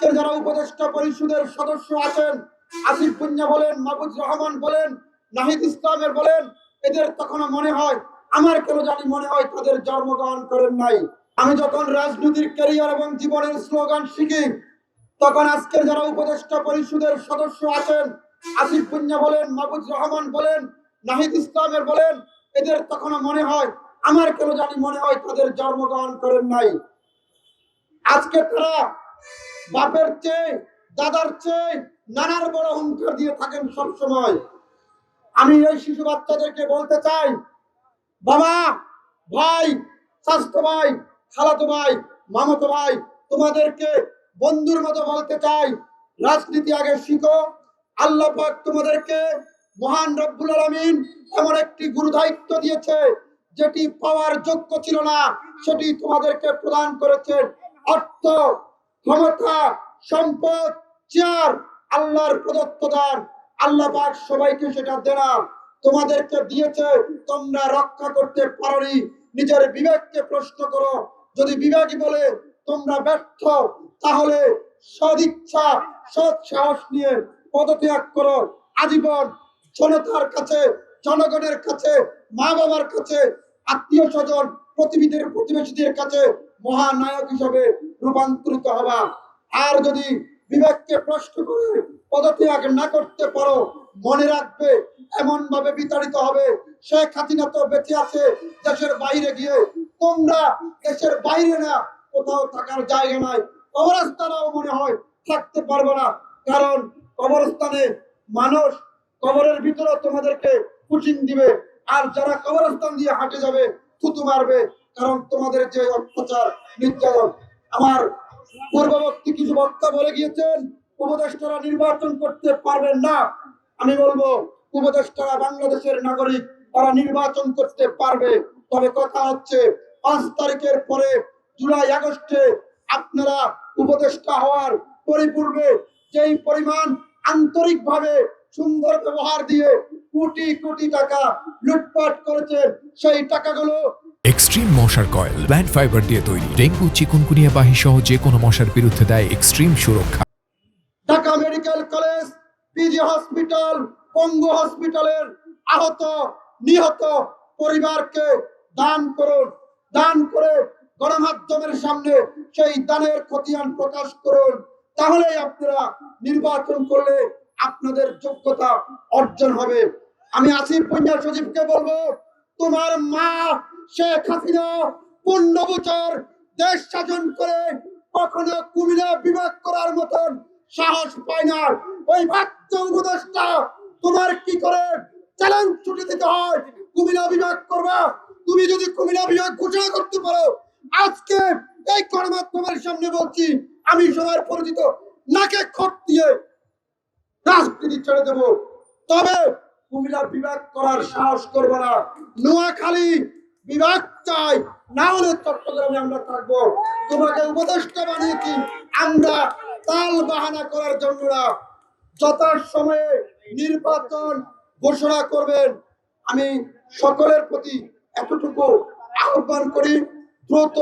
আজকের যারা উপদেষ্টা পরিষদের সদস্য আছেন, আসিফ পুঞ্জা বলেন মাহবুজ রহমান বলেন, নাহিদ ইসলামের বলেন, এদের তখন মনে হয়, আমার কেন জানি মনে হয় তাদের জন্মগ্রহণ করেন নাই। আমি যখন রাজনীতির ক্যারিয়ার এবং জীবনের স্লোগান শিখি, তখন আজকের যারা উপদেষ্টা পরিষদের সদস্য আছেন, আসিফ পুঞ্জা বলেন মাহবুজ রহমান বলেন, নাহিদ ইসলামের বলেন, এদের তখন মনে হয়, আমার কেন জানি মনে হয় তাদের জন্মগ্রহণ করেন নাই। আজকে তারা বাপের চেয়ে, দাদার চেয়ে নানার বড় হুঙ্কার দিয়ে থাকেন সব সময় আমি এই শিশু বাচ্চাদেরকে বলতে চাই, বাবা, ভাই, স্বাস্থ্য ভাই, খালাতো ভাই, মামাতো ভাই, তোমাদেরকে বন্ধুর মতো বলতে চাই, রাজনীতি আগে শিখো, আল্লাহ পাক তোমাদেরকে মহান রব্বুল আলামিন এমন একটি গুরু দায়িত্ব দিয়েছে, যেটি পাওয়ার যোগ্য ছিল না, সেটি তোমাদেরকে প্রদান করেছেন। অর্থ ক্ষমতা, সম্পদ চেয়ার আল্লাহর প্রদত্ত দান। আল্লাহ পাক সবাইকে সেটা দেনা। তোমাদেরকে দিয়েছে, তোমরা রক্ষা করতে পারোনি। নিজের বিবেককে প্রশ্ন করো। যদি বিবেকই বলে, তোমরা ব্যর্থ, তাহলে সদিচ্ছা, সৎ সাহস নিয়ে পদত্যাগ করো। আজীবন জনতার কাছে, জনগণের কাছে মা বাবার কাছে আত্মীয় স্বজন প্রতিবেশীদের কাছে মহানায়ক হিসাবে রূপান্তরিত হবা। আর যদি বিবেককে প্রশ্ন করে পদত্যাগ না করতে পারো, মনে রাখবে এমন ভাবে বিতাড়িত হবে। শেখ হাসিনা তো বেঁচে আছে, দেশের বাইরে গিয়ে। তোমরা দেশের বাইরে না, কোথাও থাকার জায়গা নাই। কবরস্থানেও মনে হয় থাকতে পারবে না। কারণ কবরস্থানে মানুষ কবরের ভিতরে তোমাদেরকে কুচিং দিবে। আর যারা কবরস্থান দিয়ে হাঁটে যাবে, থুতু মারবে। কারণ তোমাদের যে অত্যাচার, নির্যাতন আমার পূর্ববর্তী কিছু বক্তা বলে গিয়েছেন, উপদেষ্টারা নির্বাচন করতে পারবেন না। আমি বলব, উপদেষ্টারা বাংলাদেশের নাগরিক, তারা নির্বাচন করতে পারবে। তবে কথা হচ্ছে, পাঁচ তারিখের পরে জুলাই, আগস্টে আপনারা উপদেষ্টা হওয়ার পরিপূর্বে যেই পরিমাণ আন্তরিকভাবে সুন্দর ব্যবহার দিয়ে কোটি কোটি টাকা লুটপাট করেছেন, সেই টাকাগুলো এক্সট্রিম মশার কয়েল প্ল্যান্ট ফাইবার দিয়ে তৈরি। ডেঙ্গু, চিকুনকুনিয়া বাহি সহ যে কোনো মশার বিরুদ্ধে দেয় এক্সট্রিম সুরক্ষা। Dhaka medical college PG hospital পঙ্গু হসপিটালের আহত, নিহত পরিবারকে দান করুন। দান করে গণমাধ্যমের সামনে সেই দানের খতিয়ান প্রকাশ করুন। তাহলেই আপনারা নির্বাচন করলে আপনাদের যোগ্যতা অর্জন হবে। আমি আসিফ পঞ্জা সচিবকে বলব, তোমার মা শেখ হাসিনা পূর্ণ বছর দেশ শাসন করে কখনো কুমিল্লা বিভাগ করার মতন সাহস পায় না। ওই বাচ্চা উপদেষ্টা, তোমার কি করে চ্যালেঞ্জ ছুটে দিতে হয়? কুমিল্লা বিভাগ করবা? তুমি যদি কুমিল্লা বিভাগ ঘোষণা করতে পারো, আজকে এই গণমাধ্যমের সামনে বলছি, আমি সবার পরিচিত, নাকে খত দিয়ে রাজনীতি ছেড়ে দেব। তবে কুমিল্লা বিভাগ করার সাহস করবে না। নোয়াখালী বিভাগ চাই। না হলে চট্টগ্রামে আমরা থাকব। তোমাকে উপদেষ্টা বানিয়েছি। আমরা তাল বাহানা করার জন্য না, যথাসময়ে নির্বাচন ঘোষণা করবেন। আমি সকলের প্রতি এতটুকু আহ্বান করি, দ্রুত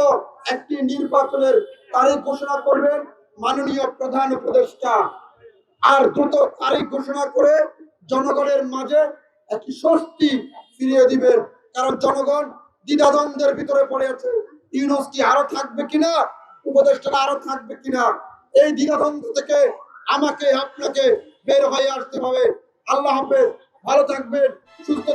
একটি নির্বাচনের তারিখ ঘোষণা করবেন মাননীয় প্রধান উপদেষ্টা। আর দ্রুত তারিখ ঘোষণা করে জনগণের মাঝে একটি স্বস্তি ফিরিয়ে দিবেন। কারণ জনগণ দ্বিধাদ্বন্দ্বের ভিতরে পড়ে আছে। ইউনুস কি আরও থাকবে কিনা? উপদেষ্টারা আরও থাকবে কিনা? এই দ্বিধাদ্বন্দ্ব থেকে আমাকে, আপনাকে বের হয়ে আসতে হবে। আল্লাহ হাফেজ, ভালো থাকবেন, সুস্থ